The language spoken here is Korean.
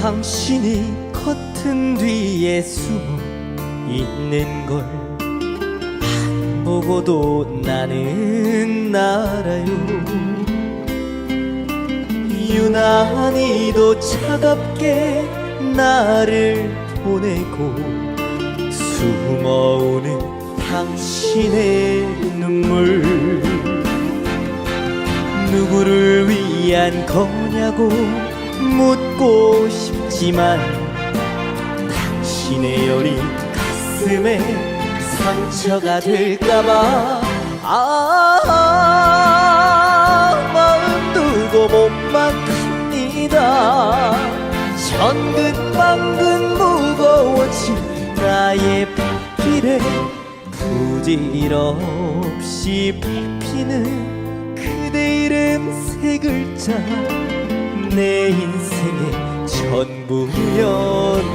당신이 커튼 뒤에 숨어 있는 걸안 보고도 나는 알아요. 유난히도 차갑게 나를 보내고 숨어오는 당신의 눈물. 누구를 위한 거냐고 묻고 싶 지만 당신의 여린 가슴에 상처가 될까봐. 아 마음 두고 못만 갑니다. 천근만근 무거워진 나의 발길에 부질없이 밟히는 그대 이름 세 글자. 내 인생의 전부였네요